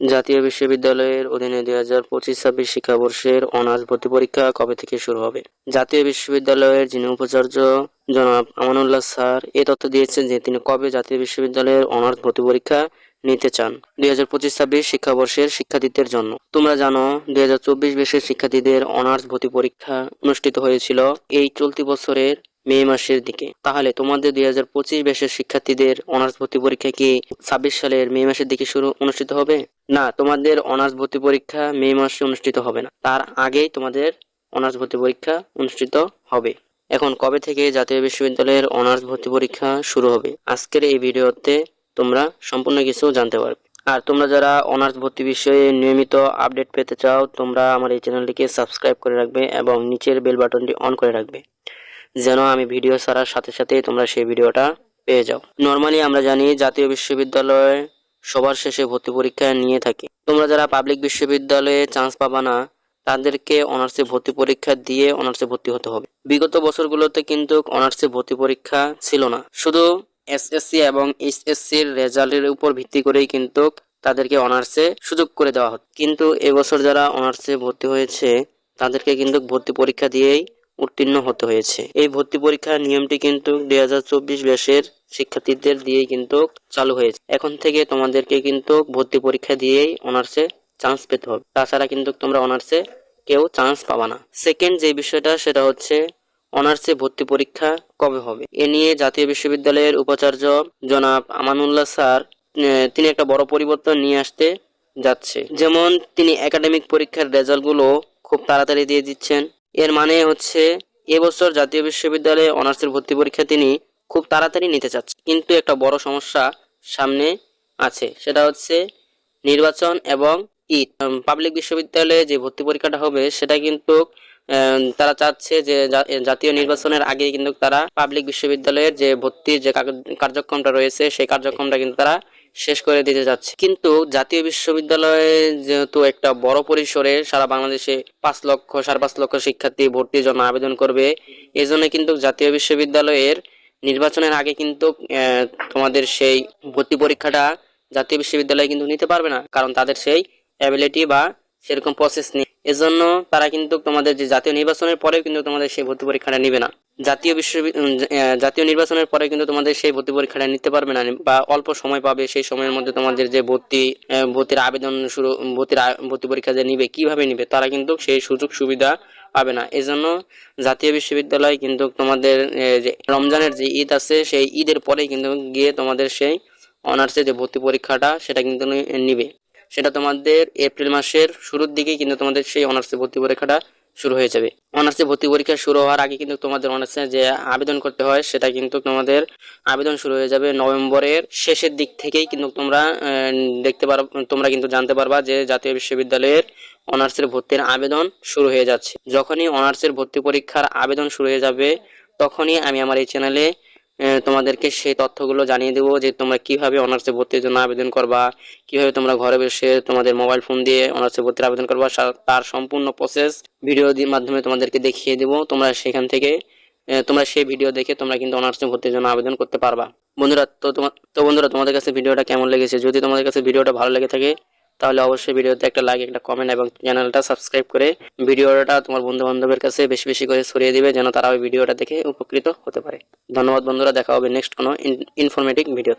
জাতীয় বিশ্ববিদ্যালয়ের অধীনে দুই হাজার পঁচিশ ছাব্বিশ শিক্ষাবর্ষের অনার্স ভর্তি পরীক্ষা কবে থেকে শুরু হবে? জাতীয় বিশ্ববিদ্যালয়ের যিনি উপাচার্য জনাব আমানুল্লাহ স্যার, এ তথ্য দিয়েছেন যে তিনি কবে জাতীয় বিশ্ববিদ্যালয়ের অনার্স ভর্তি পরীক্ষা নিতে চান? দুই হাজার পঁচিশ ছাব্বিশ শিক্ষাবর্ষের শিক্ষার্থীদের জন্য। তোমরা জানো, দুই হাজার চব্বিশ বেশের শিক্ষার্থীদের অনার্স ভর্তি পরীক্ষা অনুষ্ঠিত হয়েছিল এই চলতি বছরের মে মাসের দিকে। তাহলে তোমাদের দুই হাজার পঁচিশ বেশের শিক্ষার্থীদের অনার্স ভর্তি পরীক্ষা কি ছাব্বিশ সালের মে মাসের দিকে শুরু অনুষ্ঠিত হবে? না, তোমাদের অনার্স ভর্তি পরীক্ষা মে মাসে অনুষ্ঠিত হবে না। তার আগেই তোমাদের অনার্স ভর্তি পরীক্ষা অনুষ্ঠিত হবে। এখন কবে থেকে জাতীয় বিশ্ববিদ্যালয়ের অনার্স ভর্তি পরীক্ষা শুরু হবে? আজকের এই ভিডিওতে তোমরা সম্পূর্ণ কিছু জানতে পারবে। আর তোমরা যারা অনার্স ভর্তি বিষয়ে নিয়মিত আপডেট পেতে চাও, তোমরা আমার এই চ্যানেলটিকে সাবস্ক্রাইব করে রাখবে এবং নিচের বেল বাটনটি অন করে রাখবে। যেন আমি ভিডিও ছাড়ার সাথে সাথে তোমরা সেই ভিডিওটা পেয়ে যাও। নর্মালি আমরা জানি জাতীয় বিশ্ববিদ্যালয়ে সবার শেষে ভর্তি পরীক্ষা নিয়ে থাকে। তোমরা যারা পাবলিক বিশ্ববিদ্যালয়ে চান্স পাবা না, তাদেরকে অনার্সে ভর্তি পরীক্ষা দিয়ে অনার্সে ভর্তি হতে হবে। বিগত বছরগুলোতে কিন্তু অনার্সে ভর্তি পরীক্ষা ছিল না। শুধু এসএসসি এবং এইচএসসির রেজাল্টের উপর ভিত্তি করেই কিন্তু তাদেরকে অনার্সে সুযোগ করে দেওয়া হতো। কিন্তু এবছর যারা অনার্সে ভর্তি হয়েছে, তাদেরকে কিন্তু ভর্তি পরীক্ষা দিয়েই উত্তীর্ণ হতে হয়েছে। এই ভর্তি পরীক্ষার নিয়মটি কিন্তু দুই হাজার চব্বিশ ব্যাসের শিক্ষার্থীদের দিয়েই কিন্তু চালু হয়েছে। এখন থেকে তোমাদেরকে কিন্তু ভর্তি পরীক্ষা দিয়েই অনার্সে চান্স পেতে হবে। তাছাড়া কিন্তু তোমরা অনার্সে কেউ চান্স পাবা না। সেকেন্ড যে বিষয়টা, সেটা হচ্ছে অনার্সে ভর্তি পরীক্ষা কবে হবে? এ নিয়ে জাতীয় বিশ্ববিদ্যালয়ের উপাচার্য জনাব আমানুল্লাহ স্যার তিনি একটা বড় পরিবর্তন নিয়ে আসতে যাচ্ছে। যেমন তিনি একাডেমিক পরীক্ষার রেজাল্টগুলো খুব তাড়াতাড়ি দিয়ে দিচ্ছেন। এর মানে হচ্ছে এবছর জাতীয় বিশ্ববিদ্যালয়ে অনার্সের ভর্তি পরীক্ষা তিনি খুব তাড়াতাড়ি নিতে চাচ্ছে কিন্তু একটা বড় সমস্যা সামনে আছে, সেটা হচ্ছে নির্বাচন এবং ঈদ। পাবলিক বিশ্ববিদ্যালয়ে যে ভর্তি পরীক্ষাটা হবে, সেটা কিন্তু তারা চাচ্ছে যে জাতীয় নির্বাচনের আগে কিন্তু তারা পাবলিক বিশ্ববিদ্যালয়ের যে ভর্তির যে কার্যক্রমটা রয়েছে, সেই কার্যক্রমটা কিন্তু তারা শেষ করে দিতে যাচ্ছে। কিন্তু জাতীয় বিশ্ববিদ্যালয়ে যেহেতু একটা বড় পরিসরে সারা বাংলাদেশে পাঁচ লক্ষ, সাড়ে পাঁচ লক্ষ শিক্ষার্থী ভর্তির জন্য আবেদন করবে এই জন্য কিন্তু জাতীয় বিশ্ববিদ্যালয়ের নির্বাচনের আগে কিন্তু তোমাদের সেই ভর্তি পরীক্ষাটা জাতীয় বিশ্ববিদ্যালয় কিন্তু নিতে পারবে না, কারণ তাদের সেই অ্যাবিলিটি বা সেরকম প্রসেস নেই। এজন্য তারা কিন্তু তোমাদের যে জাতীয় নির্বাচনের পরেও কিন্তু তোমাদের সেই ভর্তি পরীক্ষাটা নিবে না। জাতীয় বিশ্ববিদ্যালয় জাতীয় নির্বাচনের পরে কিন্তু তোমাদের সেই ভর্তি পরীক্ষাটা নিতে পারবে না বা অল্প সময় পাবে সেই সময়ের মধ্যে তোমাদের যে ভর্তি ভর্তির আবেদন শুরু, ভর্তির ভর্তি পরীক্ষা যে নিবে, কীভাবে নিবে, তারা কিন্তু সেই সুযোগ সুবিধা পাবে না। এজন্য জাতীয় বিশ্ববিদ্যালয় কিন্তু তোমাদের যে রমজানের যে ঈদ আছে, সেই ঈদের পরেই কিন্তু গিয়ে তোমাদের সেই অনার্সের যে ভর্তি পরীক্ষাটা, সেটা কিন্তু নিবে। সেটা তোমাদের এপ্রিল মাসের শুরুর দিকেই কিন্তু তোমাদের সেই অনার্সে ভর্তি পরীক্ষাটা শুরু হয়ে যাবে। অনার্সে ভর্তি পরীক্ষা শুরু হওয়ার আগে কিন্তু তোমাদের অনার্সে যে আবেদন করতে হয়, সেটা কিন্তু তোমাদের আবেদন শুরু হয়ে যাবে নভেম্বরের শেষের দিক থেকেই কিন্তু তোমরা দেখতে পারো, তোমরা কিন্তু জানতে পারবা যে জাতীয় বিশ্ববিদ্যালয়ের অনার্সের ভর্তির আবেদন শুরু হয়ে যাচ্ছে। যখনই অনার্সের ভর্তি পরীক্ষার আবেদন শুরু হয়ে যাবে, তখনই আমি আমার এই চ্যানেলে তোমাদেরকে সেই তথ্যগুলো জানিয়ে দেবো যে তোমরা কীভাবে অনার্সে ভর্তির জন্য আবেদন করবা, কীভাবে তোমরা ঘরে বসে তোমাদের মোবাইল ফোন দিয়ে অনার্সে ভর্তির আবেদন করবা তার সম্পূর্ণ প্রসেস ভিডিও মাধ্যমে তোমাদেরকে দেখিয়ে দেবো। তোমরা সেখান থেকে তোমরা সেই ভিডিও দেখে তোমরা কিন্তু অনার্সে ভর্তির জন্য আবেদন করতে পারবা। বন্ধুরা, তো তোমার তো বন্ধুরা, তোমাদের কাছে ভিডিওটা কেমন লেগেছে? যদি তোমাদের কাছে ভিডিওটা ভালো লেগে থাকে তাহলে অবশ্যই ভিডিওতে একটা লাইক একটা কমেন্ট এবং চ্যানেলটা সাবস্ক্রাইব করে ভিডিওটা তোমার বন্ধু বান্ধবের কাছে বেশি বেশি করে ছড়িয়ে দিবে যেন তারা ওই ভিডিওটা দেখে উপকৃত হতে পারে। ধন্যবাদ বন্ধুরা, দেখা হবে নেক্সট কোনো ইনফরমেটিভ ভিডিও